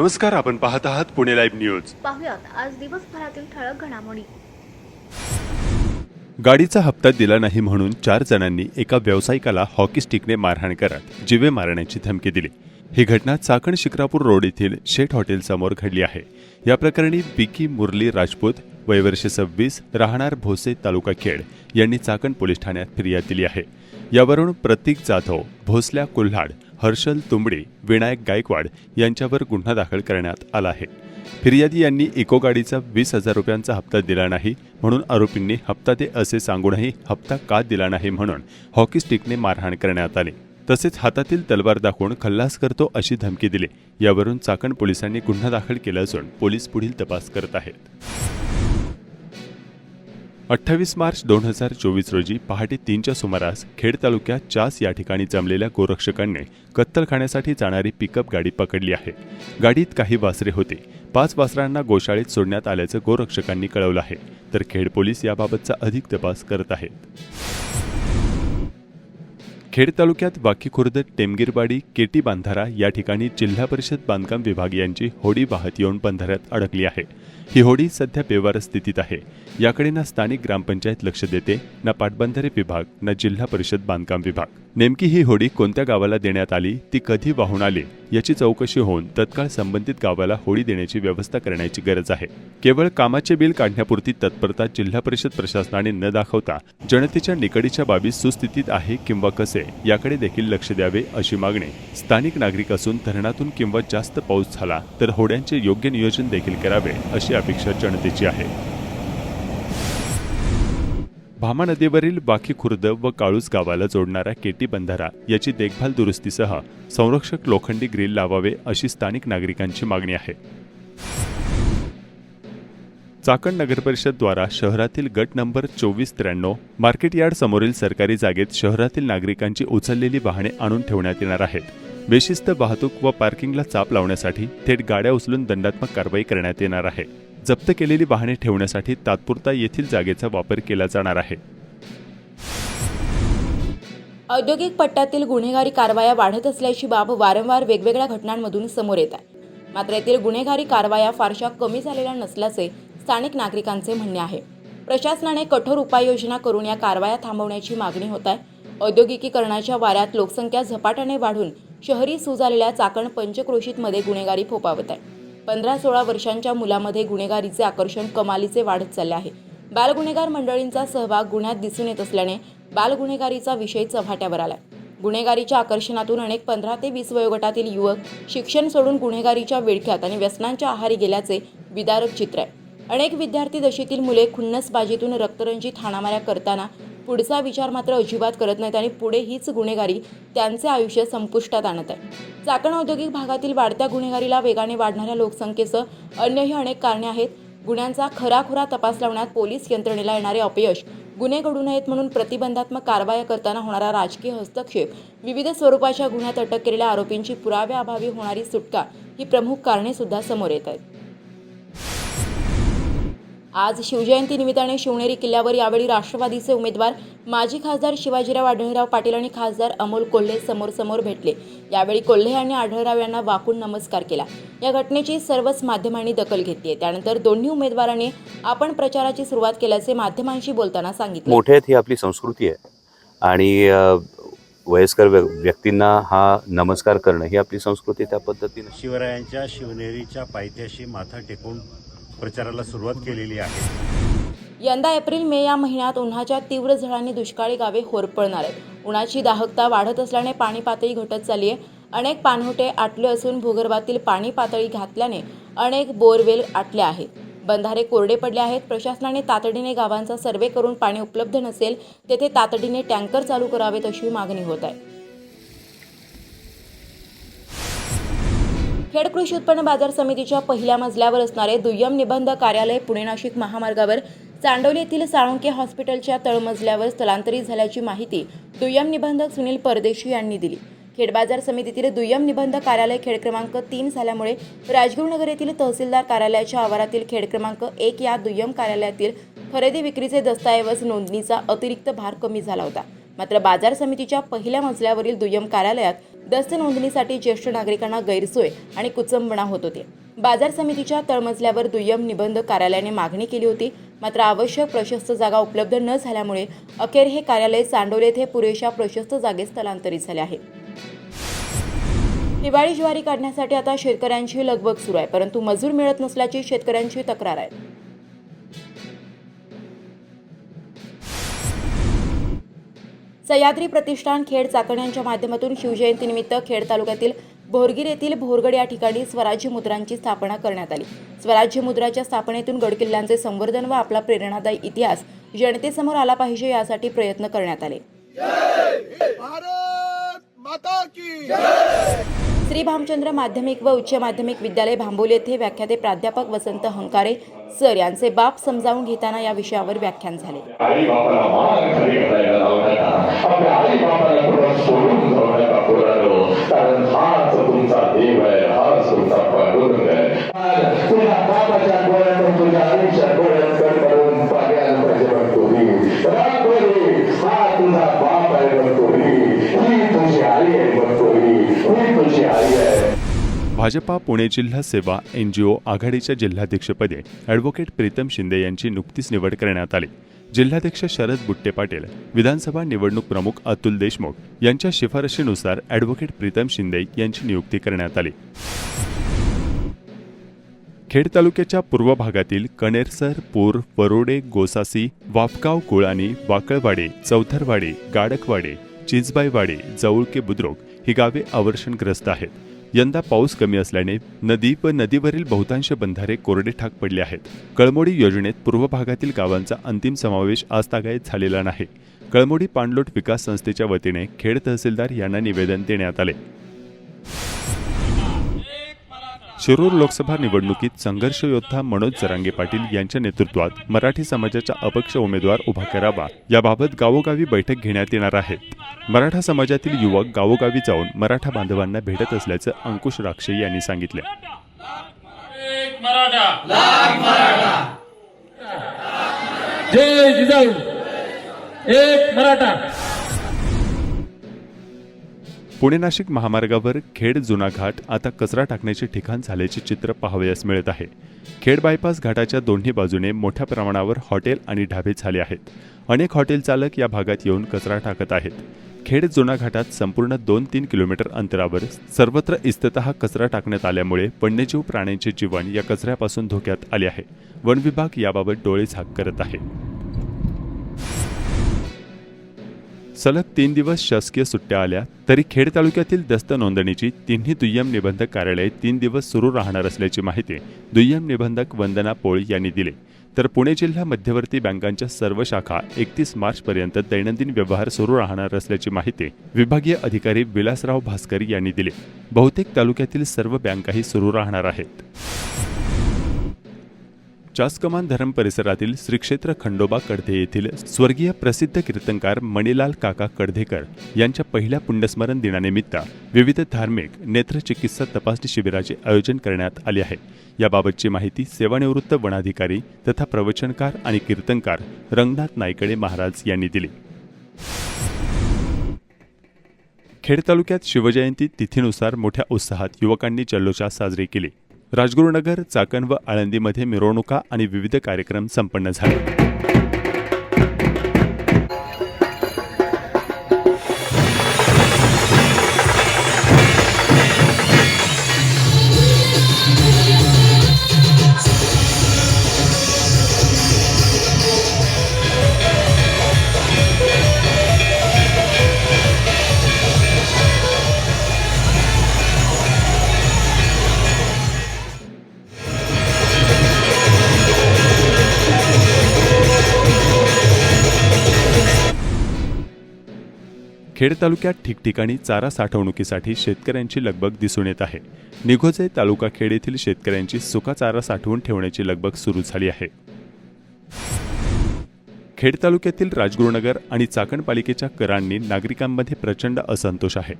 नमस्कार आपण पाहत आहात पुणे लाईव्ह न्यूज. पाहुयात आज दिवसभरातील ठळक घडामोडी. गाडीचा हप्ता दिला नाही म्हणून चार जणांनी एका व्यावसायिकाला हॉकी स्टिकने मारहाण करत जिवे मारण्याची धमकी दिली. ही घटना चाकण शिक्रापूर रोड येथील शेठ हॉटेल समोर घडली आहे. या प्रकरणी बिकी मुरली राजपूत वयवर्ष सव्वीस राहणार भोसे तालुका खेड यांनी चाकण पोलीस ठाण्यात फिर्याद दिली आहे. यावरून प्रतीक जाधव भोसल्या कुल्हाड हर्षल तुंबडे विनायक गायकवाड यांच्यावर गुन्हा दाखल करण्यात आला आहे. फिर्यादी यांनी इको गाडीचा वीस हजार रुपयांचा हप्ता दिला नाही म्हणून आरोपींनी हप्ता दे असे सांगूनही हप्ता का दिला नाही म्हणून हॉकी स्टिकने मारहाण करण्यात आली. तसेच हातातील तलवार दाखवून खल्लास करतो अशी धमकी दिली. यावरून चाकण पोलिसांनी गुन्हा दाखल केला असून पोलीस पुढील तपास करत आहेत. अठ्ठावीस मार्च दोन हजार चोवीस रोजी पहाटे तीनच्या सुमारास खेड तालुक्यात चास या ठिकाणी जमलेल्या गोरक्षकांनी कत्तलखाण्यासाठी जाणारी पिकअप गाडी पकडली आहे. गाडीत काही वासरे होते. पाच वासरांना गोशाळेत सोडण्यात आल्याचं गोरक्षकांनी कळवलं आहे. तर खेड पोलीस याबाबतचा अधिक तपास करत आहेत. खेड तालुक्यात वाकी खुर्द टेमगिरवाडी केटी बांधारा या ठिकाणी जिल्हा परिषद बांधकाम विभाग यांची होडी वाहत येऊन बंधाऱ्यात अडकली आहे. ही होडी सध्या बेवार स्थितीत आहे. याकडे ना स्थानिक ग्रामपंचायत लक्ष देते ना पाटबंधारे विभाग ना जिल्हा परिषद बांधकाम विभाग. नेमकी ही होडी कोणत्या गावाला देण्यात आली ती कधी वाहून आली याची चौकशी होऊन तत्काळ संबंधित गावाला होडी देण्याची व्यवस्था करण्याची गरज आहे. केवळ कामाचे बिल काढण्यापुरती तत्परता जिल्हा परिषद प्रशासनाने न दाखवता जनतेच्या निकडीच्या बाबी सुस्थितीत आहे किंवा कसे याकडे देखील लक्ष द्यावे अशी मागणी स्थानिक नागरिक असून धरणातून किंवा जास्त पाऊस झाला तर होड्यांचे योग्य नियोजन देखील करावे अशी अपेक्षा जनतेची आहे. भामा नदीवरील बाकी खुर्द व काळूस गावाला जोडणारा केटी बंधारा याची देखभाल दुरुस्तीसह संरक्षक लोखंडी ग्रिल लावावे अशी स्थानिक नागरिकांची मागणी आहे. चाकण नगरपरिषदद्वारा शहरातील गट नंबर चोवीस त्र्याण्णव मार्केट यार्ड समोरील सरकारी जागेत शहरातील नागरिकांची उचललेली वाहने आणून ठेवण्यात येणार आहेत. बेशिस्त वाहतूक व पार्किंगला चाप लावण्यासाठी थेट गाड्या उचलून दंडात्मक कारवाई करण्यात येणार आहे. जप्त केलेली वाहने ठेवण्यासाठी तात्पुरता येथील जागेचा वापर केला जाणार आहे. औद्योगिक पट्ट्यातील गुन्हेगारी कारवाया वाढत असल्याची बाब वारंवार वेगवेगळ्या घटनांमधून समोर येत आहे. मात्र येथील गुन्हेगारी कारवाया फारशा कमी झालेल्या नसल्याचे स्थानिक नागरिकांचे म्हणणे आहे. प्रशासनाने कठोर उपाययोजना करून या कारवाया थांबवण्याची मागणी होत आहे. औद्योगिकीकरणाच्या वाऱ्यात लोकसंख्या झपाट्याने वाढून शहरी सुजालेल्या चाकण पंचक्रोशीतमध्ये गुन्हेगारी फोपावत आहे. पंधरा सोळा वर्षांच्या मुलामध्ये गुन्हेगारीचे आकर्षण कमालीचे वाढत चालले आहे. बालगुन्हेगार मंडळींचा सहभाग गुन्ह्यात दिसून येत असल्याने बालगुन्हेगारीचा विषय चव्हाट्यावर आलाय. गुन्हेगारीच्या आकर्षणातून अनेक पंधरा ते वीस वयोगटातील युवक शिक्षण सोडून गुन्हेगारीच्या विळख्यात आणि व्यसनांच्या आहारी गेल्याचे विदारक चित्र आहे. अनेक विद्यार्थी दशेतील मुले खुन्नसबाजीतून रक्तरंजित हाणामाऱ्या करताना पुढचा विचार मात्र अजिबात करत नाहीत आणि पुढे हीच गुन्हेगारी त्यांचे आयुष्य संपुष्टात आणत आहे. चाकण औद्योगिक भागातील वाढत्या गुन्हेगारीला वेगाने वाढणाऱ्या लोकसंख्येचं अन्यही अनेक कारणे आहेत. गुन्ह्यांचा खराखुरा तपास लावण्यात पोलीस यंत्रणेला येणारे अपयश गुन्हे घडू नयेत म्हणून प्रतिबंधात्मक कारवाया करताना होणारा राजकीय हस्तक्षेप विविध स्वरूपाच्या गुन्ह्यात अटक केलेल्या आरोपींची पुराव्याअभावी होणारी सुटका ही प्रमुख कारणे सुद्धा समोर येत आहेत. आज शिवजयंती निमित्ताने शिवनेरी किल्ल्यावर यावेळी राष्ट्रवादीचे उमेदवार माजी खासदार शिवाजीराव आढळराव पाटील आणि खासदार अमोल कोल्हे समोर समोर भेटले. यावेळी कोल्हे यांनी आढळराव यांना वाकून नमस्कार केला. या घटनेची सर्वच माध्यमांनी दखल घेतली. आहे त्यानंतर दोन्ही उमेदवारांनी आपण प्रचाराची सुरुवात केल्याचे माध्यमांशी बोलताना सांगितले. मोठे आहेत ही आपली संस्कृती आहे. आणि वयस्कर व्य- व्यक्तींना हा नमस्कार करणं ही आपली संस्कृती त्या पद्धतीने. शिवरायांच्या शिवनेरीच्या पायथ्याशी माथा टेकून प्रचाराला सुरुवात केलेली आहे. यंदा एप्रिल मे या महिन्यात उन्हाच्या तीव्र झळांनी दुष्काळी गावे होरपळणार आहेत. उन्हाची दाहकता वाढत असल्याने पाणी पातळी घटत चालली आहे अनेक पाणहोटे आटले असून भूगर्भातील पाणी पातळी घातल्याने अनेक बोरवेल आटले आहेत. बंधारे कोरडे पडले आहेत. प्रशासनाने तातडीने गावांचा सर्वे करून पाणी उपलब्ध नसेल तेथे तातडीने टँकर चालू करावेत अशी मागणी होत आहे. खेड कृषी उत्पन्न बाजार समितीच्या पहिल्या मजल्यावर असणारे दुय्यम निबंध कार्यालय पुणे नाशिक महामार्गावर चांडोली येथील साळुंके हॉस्पिटलच्या तळमजल्यावर स्थलांतरित झाल्याची माहिती दुय्यम निबंधक सुनील परदेशी यांनी दिली. खेड बाजार समितीतील दुय्यम निबंध कार्यालय खेड क्रमांक तीन झाल्यामुळे राजगुरुनगर येथील तहसीलदार कार्यालयाच्या आवारातील खेड क्रमांक एक या दुय्यम कार्यालयातील खरेदी विक्रीचे दस्तऐवज नोंदणीचा अतिरिक्त भार कमी झाला होता. मात्र बाजार समितीच्या पहिल्या मजल्यावरील दुय्यम कार्यालयात दस्त नोंदणीसाठी ज्येष्ठ नागरिकांना गैरसोय आणि कुचंबणा होत होती. बाजार समितीच्या तळमजल्यावर दुय्यम निबंध कार्यालयाने मागणी केली होती. मात्र आवश्यक प्रशस्त जागा उपलब्ध न झाल्यामुळे अखेर हे कार्यालय सांडोले येथे पुरेशा प्रशस्त जागेत स्थलांतरित झाले आहे. हिवाळी ज्वारी काढण्यासाठी आता शेतकऱ्यांची लगबग सुरू आहे. परंतु मजूर मिळत नसल्याची शेतकऱ्यांची तक्रार आहे. सह्याद्री प्रतिष्ठान खेड चाकण यांच्या माध्यमातून शिवजयंतीनिमित्त खेड तालुक्यातील भोरगीर येथील भोरगड या ठिकाणी स्वराज्य मुद्रांची स्थापना करण्यात आली. स्वराज्य मुद्राच्या स्थापनेतून गडकिल्ल्यांचे संवर्धन व आपला प्रेरणादायी इतिहास जनतेसमोर आला पाहिजे यासाठी प्रयत्न करण्यात आले. भारत माता की श्री भामचंद्र माध्यमिक व उच्च माध्यमिक विद्यालय भांबोली येथे व्याख्याते प्राध्यापक वसंत हंकारे सर यांचे बाप समजावून घेताना या विषयावर व्याख्यान झाले. तुमचा बापाला आहे भाजपा पुणे जिल्हा सेवा एन जी ओ आघाडीच्या जिल्हाध्यक्षपदी ॲडव्होकेट प्रीतम शिंदे यांची नुकतीच निवड करण्यात आली. जिल्हाध्यक्ष शरद बुट्टे पाटील विधानसभा निवडणूक प्रमुख अतुल देशमुख यांच्या शिफारशीनुसार ॲडव्होकेट प्रीतम शिंदे यांची नियुक्ती करण्यात आली. खेड तालुक्याच्या पूर्व भागातील कणेरसर पूर वरोडे गोसासी वाफगाव कुळानी वाकळवाडे चौथरवाडे गाडकवाडे चिंचबाईवाडे जवळके बुद्रुक ही गावे अवर्षणग्रस्त आहेत. यंदा पाऊस कमी असल्याने नदी व नदीवरील बहुतांश बंधारे कोरडे ठाक पडले आहेत. कळमोडी योजनेत पूर्व भागातील गावांचा अंतिम समावेश आजतागायत झालेला नाही. कळमोडी पाणलोट विकास संस्थेच्या वतीने खेड तहसीलदार यांना निवेदन देण्यात आले. शिरूर लोकसभा निवडणुकीत संघर्ष योद्धा मनोज जरांगे पाटील यांच्या नेतृत्वात मराठी समाजाचा अपक्ष उमेदवार उभा करावा. याबाबत गावोगावी बैठक घेण्यात येणार आहे मराठा समाजातील युवक गावोगावी जाऊन मराठा बांधवांना भेटत असल्याचं अंकुश राक्षे यांनी सांगितलं. जय जिजाऊ. एक मराठा. पुणे नाशिक महामार्गावर खेड जुना घाट आता कचरा टाकण्याचे ठिकाण झाल्याचे चित्र पाहावयास मिळत आहे. खेड बायपास घाटाच्या दोन्ही बाजूने मोठ्या प्रमाणावर हॉटेल आणि ढाबे झाले आहेत. अनेक हॉटेल चालक या भागात येऊन कचरा टाकत आहेत. खेड जुना घाटात संपूर्ण दोन तीन किलोमीटर अंतरावर सर्वत्र इस्ततः कचरा टाकण्यात आल्यामुळे वन्यजीव प्राण्यांचे जीवन या कचऱ्यापासून धोक्यात आले आहे. वन विभाग याबाबत डोळे झाक करत आहे. सलग तीन दिवस शासकीय सुट्ट्या आल्या तरी खेड तालुक्यातील दस्त नोंदणीची तिन्ही दुय्यम निबंधक कार्यालय तीन दिवस सुरू राहणार असल्याची माहिती दुय्यम निबंधक वंदना पोळी यांनी दिली. तर पुणे जिल्हा मध्यवर्ती बँकांच्या सर्व शाखा एकतीस मार्चपर्यंत दैनंदिन व्यवहार सुरू राहणार असल्याची माहिती विभागीय अधिकारी विलासराव भास्कर यांनी दिली. बहुतेक तालुक्यातील सर्व बँकाही सुरू राहणार आहेत. चासकमान धरम परिसरातील श्री क्षेत्र खंडोबा कडधे येथील स्वर्गीय प्रसिद्ध कीर्तनकार मणिलाल काका कडधेकर यांच्या पहिल्या पुण्यस्मरण दिनानिमित्त विविध धार्मिक नेत्रचिकित्सा तपासणी शिबिराचे आयोजन करण्यात आले आहे. याबाबतची माहिती सेवानिवृत्त वनाधिकारी तथा प्रवचनकार आणि कीर्तनकार रंगनाथ नायकडे महाराज यांनी दिली. खेड तालुक्यात शिवजयंती तिथीनुसार मोठ्या उत्साहात युवकांनी जल्लोषात साजरी केली. राजगुरुनगर चाकण व आळंदीमध्ये मिरवणुका आणि विविध कार्यक्रम संपन्न झाले. खेड तालुक्यात ठिकठिकाणी चारा साठवणुकीसाठी शेतकऱ्यांची लगबग दिसून येत आहे. निघोजे तालुका खेड येथील शेतकऱ्यांची सुका चारा साठवून ठेवण्याची लगबग सुरू झाली आहे. खेड तालुक्यातील राजगुरुनगर आणि चाकण पालिकेच्या करांनी नागरिकांमध्ये प्रचंड असंतोष आहे.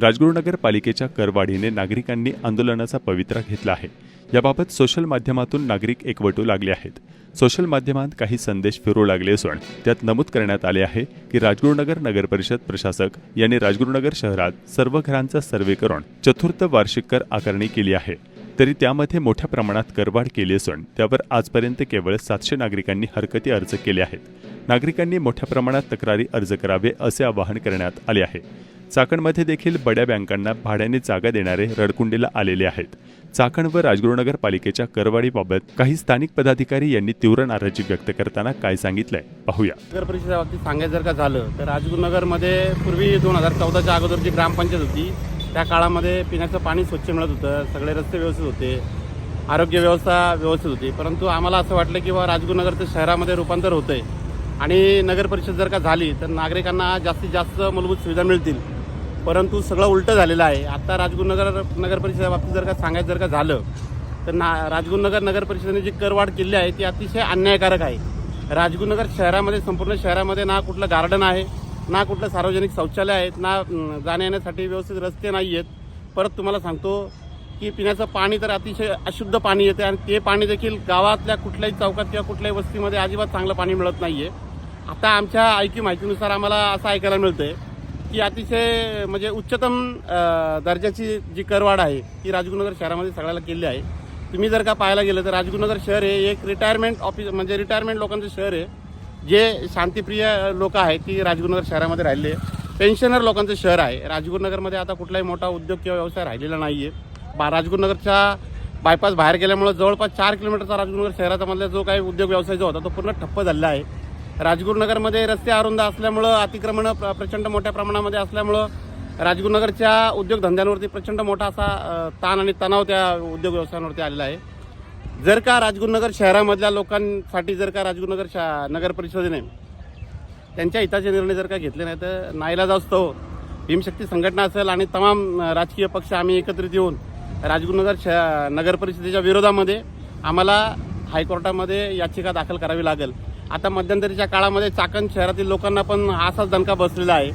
राजगुरुनगर पालिकेच्या करवाढीने नागरिकांनी आंदोलनाचा पवित्रा घेतला आहे. याबाबत सोशल माध्यमातून नागरिक एकवटू लागले आहेत. सोशल माध्यमात काही संदेश फिरू लागले असून त्यात नमूद करण्यात आले आहे की राजगुरुनगर नगरपरिषद प्रशासक यांनी राजगुरुनगर शहरात सर्व घरांचा सर्वे करून चतुर्थ वार्षिक कर आकारणी केली आहे. तरी त्यामध्ये मोठ्या प्रमाणात करवाढ केली असून त्यावर आजपर्यंत केवळ सातशे नागरिकांनी हरकती अर्ज केले आहेत. नागरिकांनी मोठ्या प्रमाणात तक्रारी अर्ज करावे असे आवाहन करण्यात आले आहे. चाकणमध्ये देखील बड्या बँकांना भाड्याने जागा देणारे रडकुंडीला आलेले आहेत. चाकण व राजगुरू नगरपालिकेच्या करवाढीबाबत काही स्थानिक पदाधिकारी यांनी तीव्र नाराजी व्यक्त करताना काय सांगितलंय पाहूया. नगर परिषदेच्या बाबतीत सांगायचं जर का झालं तर राजगुरुनगरमध्ये पूर्वी दोन हजार चौदाच्या अगोदर जी ग्रामपंचायत होती त्या काळामध्ये पिण्याचं पाणी स्वच्छ मिळत होतं सगळे रस्ते व्यवस्थित होते आरोग्य व्यवस्था व्यवस्थित होती परंतु आम्हाला असं वाटलं की बा राजगुरुनगरचं शहरामध्ये रूपांतर होतं आहे आणि नगर परिषद जर का झाली तर नागरिकांना जास्तीत जास्त मूलभूत सुविधा मिळतील. परंतु सगळं उलटं झालेलं आहे. आता राजगुरुनगर नगर परिषदेच्या बाबतीत जर का सांगायचं जर का झालं तर ना राजगुरुनगर नगर परिषदेने जी करवाढ केली आहे ती अतिशय अन्यायकारक आहे. राजगुरुनगर शहरामध्ये संपूर्ण शहरामध्ये ना कुठलं गार्डन आहे ना कुठलं सार्वजनिक शौचालय आहेत ना जाण्यायेण्यासाठी जाण्या येण्यासाठी व्यवस्थित रस्ते नाही आहेत परत तुम्हाला सांगतो की पिण्याचं पाणी तर अतिशय अशुद्ध पाणी येते आणि ते पाणी देखील गावातल्या कुठल्याही चौकात किंवा कुठल्याही वस्तीमध्ये अजिबात चांगलं पाणी मिळत नाही आहे आता आमच्या ऐकी माहितीनुसार आम्हाला असं ऐकायला मिळतं आहे की अतिशय म्हणजे उच्चतम दर्जाची जी करवाढ आहे ती राजगुरुनगर शहरामध्ये सगळ्याला केली आहे. तुम्ही जर का पाहायला गेलं तर राजगुरुनगर शहर हे एक रिटायरमेंट ऑफिस म्हणजे रिटायरमेंट लोकांचं शहर आहे. जे शांतीप्रिय लोक आहेत ती राजगुरुनगर शहरामध्ये राहिले पेन्शनर लोकांचं शहर आहे. राजगुरुनगरमध्ये आता कुठलाही मोठा उद्योग किंवा व्यवसाय राहिलेला नाही आहे बा राजगुरुनगरच्या बायपास बाहेर गेल्यामुळं जवळपास चार किलोमीटरचा राजगुरुनगर शहराचा मधला जो काही उद्योग व्यवसाय जो होता तो पूर्ण ठप्प झालेला आहे. राजगुरुनगरमध्ये रस्ते अरुंद असल्यामुळं अतिक्रमणं प्र- प्रचंड मोठ्या प्रमाणामध्ये असल्यामुळं राजगुरुनगरच्या उद्योगधंद्यांवरती प्रचंड मोठा असा ताण आणि तणाव त्या उद्योग व्यवसायांवरती आलेला आहे. जर का राजगुरुनगर शहरामधल्या लोकांसाठी जर का राजगुरुनगर शा नगर परिषदेने त्यांच्या हिताचे निर्णय जर का घेतले नाही तर नाईला जास्तो भीमशक्ती संघटना असेल आणि तमाम राजकीय पक्ष आम्ही एकत्रित येऊन राजगुरुनगर श नगर परिषदेच्या विरोधामध्ये आम्हाला हायकोर्टामध्ये याचिका दाखल करावी लागेल. आता मध्यंतरीच्या काळामध्ये चाकण शहरातील लोकांना पण असाच दणका बसलेला आहे.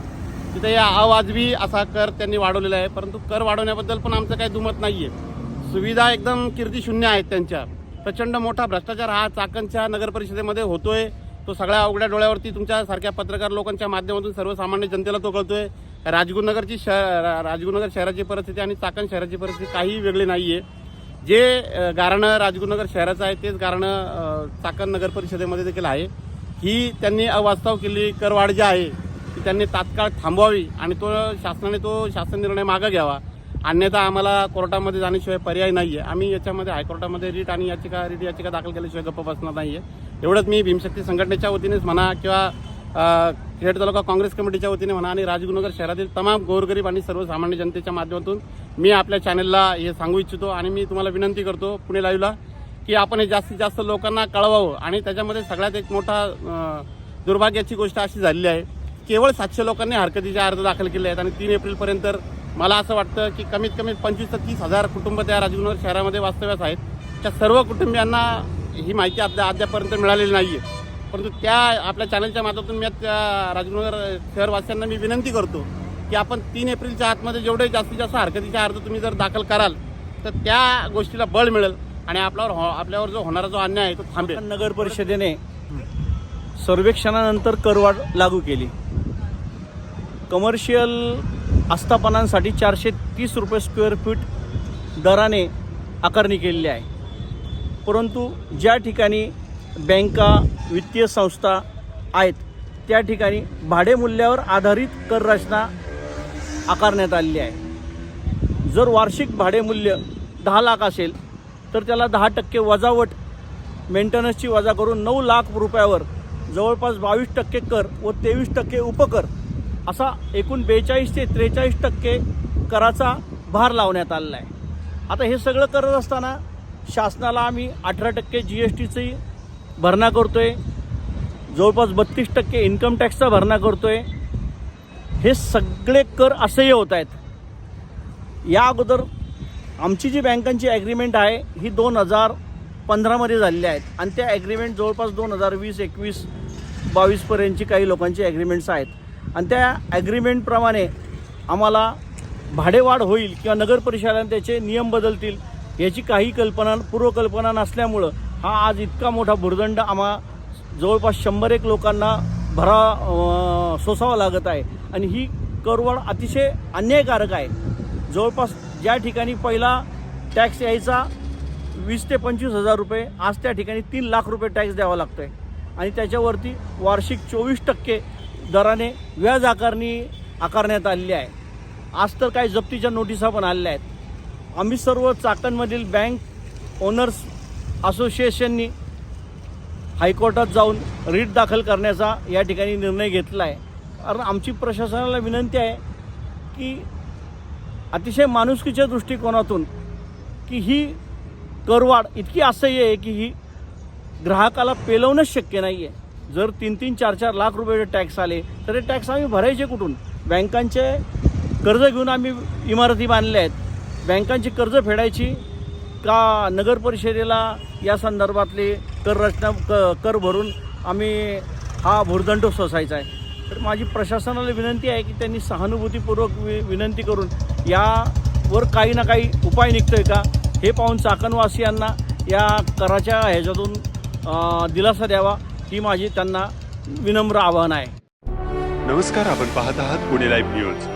तिथे या अवाजवी असा कर त्यांनी वाढवलेला आहे परंतु कर वाढवण्याबद्दल पण आमचं काही दुमत नाही आहे सुविधा एकदम कीर्तीशून्य आहेत त्यांच्या. प्रचंड मोठा भ्रष्टाचार हा चाकणच्या नगर परिषदेमध्ये होतोय. तो सगळ्या अवघड्या डोळ्यावरती तुमच्या सारख्या पत्रकार लोकांच्या माध्यमातून सर्वसामान्य जनतेला तो कळतोय राजगुरुनगरची शहर रा- राजगुरुनगर शहराची परिस्थिती आणि चाकण शहराची परिस्थिती काहीही वेगळी नाही आहे जे अ, गारणं राजगुरुनगर शहराचं आहे तेच गारणं चाकण नगर परिषदेमध्ये देखील आहे. ही त्यांनी अवास्तव केली करवाढ जी आहे ती त्यांनी तात्काळ थांबवावी आणि तो शासनाने तो शासन निर्णय मागं घ्यावा. अन्यथा आम्हाला कोर्टामध्ये जाण्याशिवाय पर्याय नाही आहे आम्ही याच्यामध्ये हायकोर्टामध्ये रीट आणि याचिका रीट याचिका दाखल केल्याशिवाय गप्प बसणार नाही आहे एवढंच मी भीमशक्ती संघटनेच्या वतीनेच म्हणा किंवा खेड तालुका काँग्रेस कमिटीच्या वतीने म्हणा आणि राजगुरुनगर शहरातील तमाम गोरगरीब आणि सर्वसामान्य जनतेच्या माध्यमातून मी आपल्या चॅनलला हे सांगू इच्छितो आणि मी तुम्हाला विनंती करतो पुणे लाईव्हला की आपण हे जास्तीत जास्त लोकांना कळवावं आणि त्याच्यामध्ये सगळ्यात एक मोठा दुर्भाग्याची गोष्ट अशी झालेली आहे. केवळ सातशे लोकांनी हरकतीचे अर्ज दाखल केले आहेत आणि तीन एप्रिलपर्यंत मला असं वाटतं की कमीत कमी पंचवीस ते तीस हजार कुटुंब त्या राजगुनगर शहरामध्ये वास्तव्यास आहेत. त्या सर्व कुटुंबियांना ही माहिती अद्या अद्यापर्यंत मिळालेली नाही आहे परंतु त्या आपल्या चॅनलच्या माध्यमातून मी त्या राजगुनगर शहरवासियांना मी विनंती करतो की आपण तीन एप्रिलच्या आतमध्ये जेवढे जास्तीत जास्त हरकतीचा अर्ज तुम्ही जर दाखल कराल तर त्या गोष्टीला बळ मिळेल आणि आपल्यावर हो आपल्यावर जो होणारा जो अन्याय आहे तो थांबेल. नगर परिषदेने सर्वेक्षणानंतर करवाढ लागू केली. कमर्शियल आस्थापनांसाठी चारशे तीस रुपये स्क्वेअर फीट दराने आकारणी केलेली आहे. परंतु ज्या ठिकाणी बँका वित्तीय संस्था आहेत त्या ठिकाणी भाडेमूल्यावर आधारित कर रचना आकारण्यात आलेली आहे. जर वार्षिक भाडेमूल्य दहा लाख असेल तर त्याला दहा टक्के वजावट मेंटेनन्सची वजा करून नऊ लाख रुपयावर जवळपास बावीस टक्के कर व तेवीस टक्के उपकर असा एकूण बेचाळीस ते त्रेचाळीस टक्के कराचा भार लावण्यात आलेला आहे. आता हे सगळं करत असताना शासनाला आम्ही अठरा टक्के जी एस टीची भरणा करतो आहे जवळपास बत्तीस टक्के इन्कम टॅक्सचा भरणा करतो आहे हे सगळे कर असह्य होत आहेत. या अगोदर आमची जी बँकांची ॲग्रीमेंट आहे ही दोन हजार पंधरामध्ये झालेली आहेत. आणि त्या ॲग्रीमेंट जवळपास दोन हजार वीस एकवीस बावीसपर्यंतची काही लोकांची ॲग्रीमेंट्स आहेत. आणि त्या ॲग्रीमेंटप्रमाणे आम्हाला भाडेवाढ होईल किंवा नगर परिषदांना त्याचे नियम बदलतील याची काही कल्पना पूर्वकल्पना नसल्यामुळं हा आज इतका मोठा भुर्दंड आम्हा जवळपास शंभर एक लोकांना भरा सोसावा लागत आहे. आणि ही करवाढ अतिशय अन्यायकारक आहे. जवळपास ज्या ठिकाणी पहिला टॅक्स यायचा वीस ते पंचवीस हजार रुपये आज त्या ठिकाणी तीन लाख रुपये टॅक्स द्यावा लागतो आहे आणि त्याच्यावरती वार्षिक चोवीस टक्के दराने व्याज आकारणी आकारण्यात आलेली आहे. आज तर काही जप्तीच्या नोटिसा पण आलेल्या आहेत. आम्ही सर्व चाकणमधील बँक ओनर्स असोसिएशननी हायकोर्टात जाऊन रीट दाखल करण्याचा या ठिकाणी निर्णय घेतला आहे कारण आमची प्रशासनाला विनंती आहे की अतिशय माणुसकीच्या दृष्टिकोनातून की ही करवाढ इतकी असह्य आहे की ही ग्राहकाला पेलवणंच शक्य नाही आहे जर तीन तीन चार चार लाख रुपये टॅक्स आले तर हे टॅक्स आम्ही भरायचे कुठून? बँकांचे कर्ज घेऊन आम्ही इमारती बांधल्या आहेत. बँकांची कर्ज फेडायची का नगर परिषदेला या संदर्भातले कर रचना क कर भरून आम्ही हा भुर्दंड सोसायचा आहे. तर माझी प्रशासनाला विनंती आहे की त्यांनी सहानुभूतीपूर्वक वि विनंती करून यावर काही ना काही उपाय निघतो आहे का हे पाहून चाकणवासियांना या कराच्या ह्याच्यातून दिलासा द्यावा ही माझी त्यांना विनम्र आव्हान आहे. नमस्कार आपण पाहत आहात पुणे लाईव्ह न्यूज